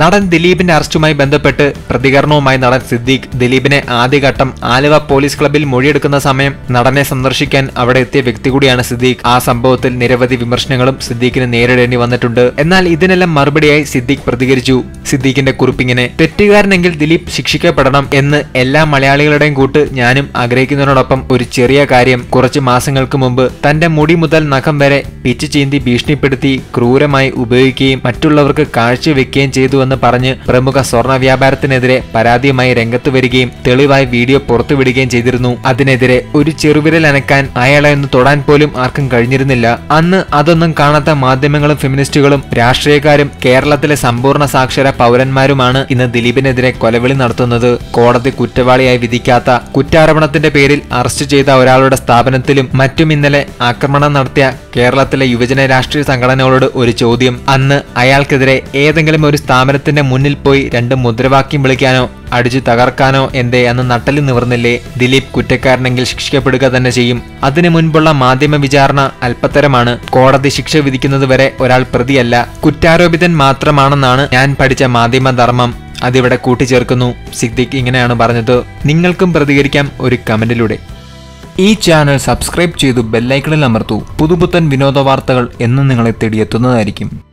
നടൻ ദിലീപിന്റെ അറസ്റ്റുമായി ബന്ധപ്പെട്ട് പ്രതികരണവുമായി നടൻ സിദ്ദീഖ് ദിലീപിനെ ആദ്യഘട്ടം ആലുവ പോലീസ് ക്ലബിൽ മൊഴിയെടുക്കുന്ന സമയം നടനെ സന്ദർശിക്കാൻ അവിടെ എത്തിയ വ്യക്തി കൂടിയാണ് സിദ്ദീഖ്. ആ സംഭവത്തിൽ നിരവധി വിമർശനങ്ങളും സിദ്ദീഖിന് നേരിടേണ്ടി വന്നിട്ടുണ്ട്. എന്നാൽ ഇതിനെല്ലാം മറുപടിയായി സിദ്ദീഖ് പ്രതികരിച്ചു. സിദ്ദീഖിന്റെ കുറിപ്പിങ്ങനെ തെറ്റുകാരനെങ്കിൽ ദിലീപ് ശിക്ഷിക്കപ്പെടണം എന്ന് എല്ലാ മലയാളികളുടെയും കൂട്ട് ഞാനും ആഗ്രഹിക്കുന്നതിനോടൊപ്പം ഒരു ചെറിയ കാര്യം കുറച്ച് മാസങ്ങൾക്ക് മുമ്പ് തന്റെ മുടി മുതൽ നഖം വരെ പിച്ചു ചീന്തി ഭീഷണിപ്പെടുത്തി ക്രൂരമായി ഉപയോഗിക്കുകയും മറ്റുള്ളവർക്ക് കാഴ്ചവെക്കുകയും ചെയ്തുവെന്ന് പറഞ്ഞ് പ്രമുഖ സ്വർണ വ്യാപാരത്തിനെതിരെ പരാതിയുമായി രംഗത്ത് വരികയും തെളിവായി വീഡിയോ പുറത്തുവിടുകയും ചെയ്തിരുന്നു. അതിനെതിരെ ഒരു ചെറുവിരൽ അനക്കാൻ അയാളെ ഒന്ന് തൊടാൻ പോലും ആർക്കും കഴിഞ്ഞിരുന്നില്ല. അന്ന് അതൊന്നും കാണാത്ത മാധ്യമങ്ങളും ഫെമിനിസ്റ്റുകളും രാഷ്ട്രീയക്കാരും കേരളത്തിലെ സമ്പൂർണ സാക്ഷര പൗരന്മാരുമാണ് ഇന്ന് ദിലീപിനെതിരെ കൊലവിളി നടത്തുന്നത്. കോടതി കുറ്റവാളിയായി വിധിക്കാത്ത കുറ്റാരോപണത്തിന്റെ പേരിൽ അറസ്റ്റ് ചെയ്ത ഒരാളുടെ സ്ഥാപനത്തിലും മറ്റും ഇന്നലെ ആക്രമണം നടത്തിയ കേരളത്തിലെ യുവജന രാഷ്ട്രീയ സംഘടനകളോട് ഒരു ചോദ്യം. അന്ന് അയാൾക്കെതിരെ ഏതെങ്കിലും ഒരു സ്ഥാപനത്തിന്റെ മുന്നിൽ പോയി രണ്ട് മുദ്രാവാക്യം വിളിക്കാനോ അടിച്ചു തകർക്കാനോ എന്തേ അന്ന് നട്ടലിൽ നിവർന്നില്ലേ? ദിലീപ് കുറ്റക്കാരനെങ്കിൽ ശിക്ഷിക്കപ്പെടുക തന്നെ ചെയ്യും. അതിനു മുൻപുള്ള മാധ്യമ വിചാരണ അല്പത്തരമാണ്. കോടതി ശിക്ഷ വിധിക്കുന്നതുവരെ ഒരാൾ പ്രതിയല്ല. കുറ്റാരോപിതൻ മാത്രമാണെന്നാണ് ഞാൻ പഠിച്ച മാധ്യമധർമ്മം അതിവിടെ കൂട്ടിച്ചേർക്കുന്നു. സിദ്ദിഖ് ഇങ്ങനെയാണ് പറഞ്ഞത്. നിങ്ങൾക്കും പ്രതികരിക്കാം ഒരു കമന്റിലൂടെ. ഈ ചാനൽ സബ്സ്ക്രൈബ് ചെയ്തു ബെല്ലൈക്കണിൽ അമർത്തൂ. പുതുപുത്തൻ വിനോദ വാർത്തകൾ എന്നും നിങ്ങളെ തേടിയെത്തുന്നതായിരിക്കും.